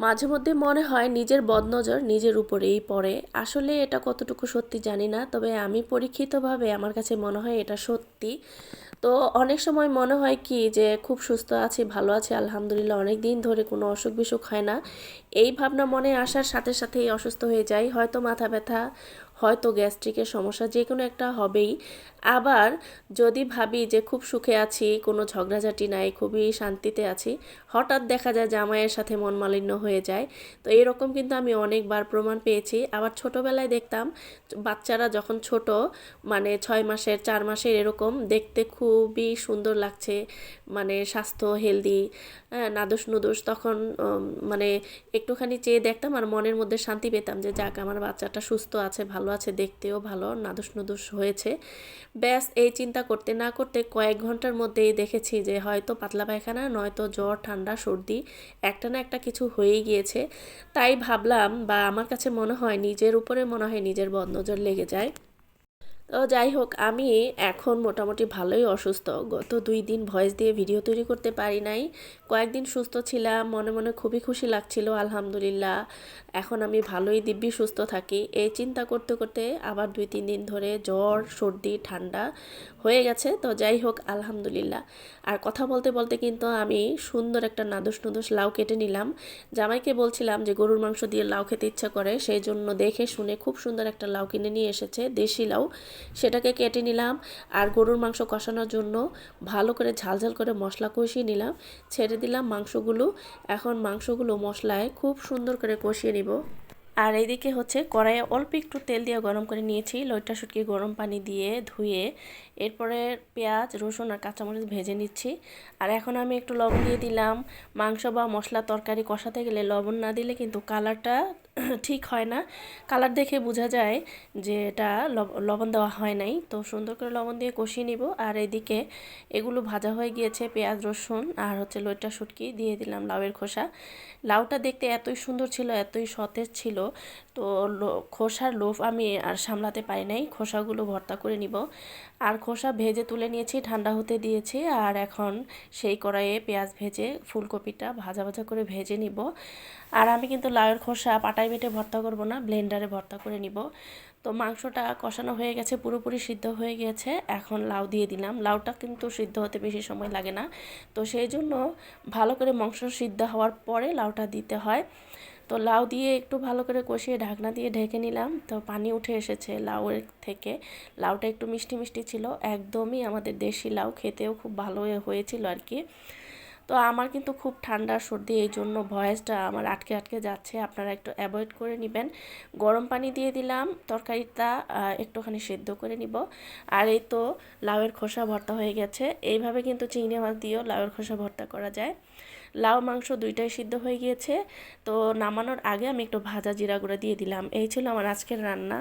মাঝে মধ্যে মনে হয় নিজের বদনজর নিজের উপরেই পড়ে। আসলে এটা কতটুকু সত্যি জানি না, তবে আমি পরীক্ষিতভাবে আমার কাছে মনে হয় এটা সত্যি। তো অনেক সময় মনে হয় কি যে, খুব সুস্থ আছি, ভালো আছি, আলহামদুলিল্লাহ অনেক দিন ধরে কোনো অসুখ বিসুখ হয় না। এই ভাবনা মনে আসার সাথে সাথেই অসুস্থ হয়ে যায় হয়তো মাথা ব্যথা হয়তো গ্যাস্ট্রিকের সমস্যা যে কোনো একটা হবেই। আবার যদি ভাবি যে খুব সুখে আছি, কোনো ঝগড়াঝাটি নাই, খুবই শান্তিতে আছি, হঠাৎ দেখা যায় জামাইয়ের সাথে মন মালিন্য হয়ে যায়। তো এরকম কিন্তু আমি অনেকবার প্রমাণ পেয়েছি। আবার ছোটোবেলায় দেখতাম বাচ্চারা যখন ছোট মানে ছয় মাসের, চার মাসের এরকম, দেখতে খুবই সুন্দর লাগছে মানে স্বাস্থ্য হেলদি হ্যাঁ নাদুস নুদুস। তখন মানে একটুখানি চেয়ে দেখতাম আর মনের মধ্যে শান্তি পেতাম যে, যাক, আমার বাচ্চাটা সুস্থ আছে, ভালো আছে দেখতেও ভালো, নাদুস নুদুস হয়েছে। ব্যাস, এই চিন্তা করতে না করতে কয়েক ঘণ্টার মধ্যেই দেখেছি যে হয়তো পাতলা পায়খানা, নয়তো জ্বর, ঠান্ডা, সর্দি, একটা না একটা কিছু হয়েই গিয়েছে। তাই ভাবলাম বা আমার কাছে মনে হয় নিজের উপরে মনে হয় নিজের বদনজর লেগে যায়। তো যাই হোক, আমি এখন মোটামুটি ভালোই অসুস্থ। গত দুই দিন ভয়েস দিয়ে ভিডিও তৈরি করতে পারি নাই। কয়েকদিন সুস্থ ছিলাম, মনে মনে খুবই খুশি লাগছিল, আলহামদুলিল্লাহ। এখন আমি ভালোই দিব্যি সুস্থ থাকি। এই চিন্তা করতে করতে আবার দুই তিন দিন ধরে জ্বর, সর্দি, ঠান্ডা হয়ে গেছে। তো যাই হোক, আলহামদুলিল্লাহ। আর কথা বলতে বলতে কিন্তু আমি সুন্দর একটা নাদুস নুদুস লাউ কেটে নিলাম। জামাইকে বলছিলাম যে গরুর মাংস দিয়ে লাউ খেতে ইচ্ছা করে, সেই জন্য দেখে শুনে খুব সুন্দর একটা লাউ কিনে নিয়ে এসেছে, দেশি লাউ। সেটাকে কেটে নিলাম আর গরুর মাংস কষানোর জন্য ভালো করে ঝালঝাল করে মশলা কষিয়ে নিলাম, ছেড়ে দিলাম মাংসগুলো। এখন মাংসগুলো মশলায় খুব সুন্দর করে কষিয়ে নিব। আর এইদিকে হচ্ছে কড়াইয়ে অল্প একটু তেল দিয়ে গরম করে নিয়েছি। লইটা শুটকি গরম পানি দিয়ে ধুয়ে এরপরে পেঁয়াজ, রসুন আর কাঁচামরিচ ভেজে নিচ্ছি। আর এখন আমি একটু লবণ দিয়ে দিলাম। মাংস বা মশলা তরকারি কষাতে গেলে লবণ না দিলে কিন্তু কালারটা ঠিক হয় না। কালার দেখে বোঝা যায় যে এটা লবণ দেওয়া হয় নাই। তো সুন্দর করে লবণ দিয়ে কষিয়ে নিব। আর এদিকে এগুলো ভাজা হয়ে গিয়েছে পেঁয়াজ, রসুন আর হচ্ছে লইটা শুটকি দিয়ে দিলাম লাউয়ের খোসা। লাউটা দেখতে এতই সুন্দর ছিল, এতই সতেজ ছিল তো খোসার লোভ আমি আর সামলাতে পারি নাই। খোসাগুলো ভর্তা করে নিব। আর খোসা ভেজে তুলে নিয়েছি, ঠান্ডা হতে দিয়েছি। আর এখন সেই কড়াইয়ে পেঁয়াজ ভেজে, ফুলকপিটা ভাজা ভাজা করে ভেজে নিব। আর আমি কিন্তু লাউয়ের খোসা পাটাই বেটে ভর্তা করব না, ব্লেন্ডারে ভর্তা করে নিব। তো মাংসটা কষানো হয়ে গেছে, পুরোপুরি সিদ্ধ হয়ে গেছে। এখন লাউ দিয়ে দিলাম। লাউটা কিন্তু সিদ্ধ হতে বেশি সময় লাগে না। তো সেই জন্য ভালো করে মাংস সিদ্ধ হওয়ার পরে লাউটা দিতে হয়। তো লাউ দিয়ে একটু ভালো করে কষিয়ে ঢাকনা দিয়ে ঢেকে নিলাম। তো পানি উঠে এসেছে লাউয়ের থেকে। লাউটা একটু মিষ্টি মিষ্টি ছিল। একদমই আমাদের দেশি লাউ, খেতেও খুব ভালো হয়েছিল আর কি। তো আমার কিন্তু খুব ঠান্ডা, সর্দি, এই জন্য ভয়েসটা আমার আটকে আটকে যাচ্ছে। আপনারা একটু অ্যাভয়েড করে নেবেন। গরম পানি দিয়ে দিলাম, তরকারিটা একটুখানি সেদ্ধ করে নিব। আর এই তো লাউয়ের খোসা ভর্তা হয়ে গেছে। এইভাবে কিন্তু চিংড়ি মাছ দিয়েও লাউয়ের খোসা ভর্তা করা যায়। লাউ মাংস দুইটাই সিদ্ধ হয়ে গিয়েছে। তো নামানোর আগে আমি একটু ভাজা জিরা গুঁড়া দিয়ে দিলাম। এই ছিল আমার আজকের রান্না।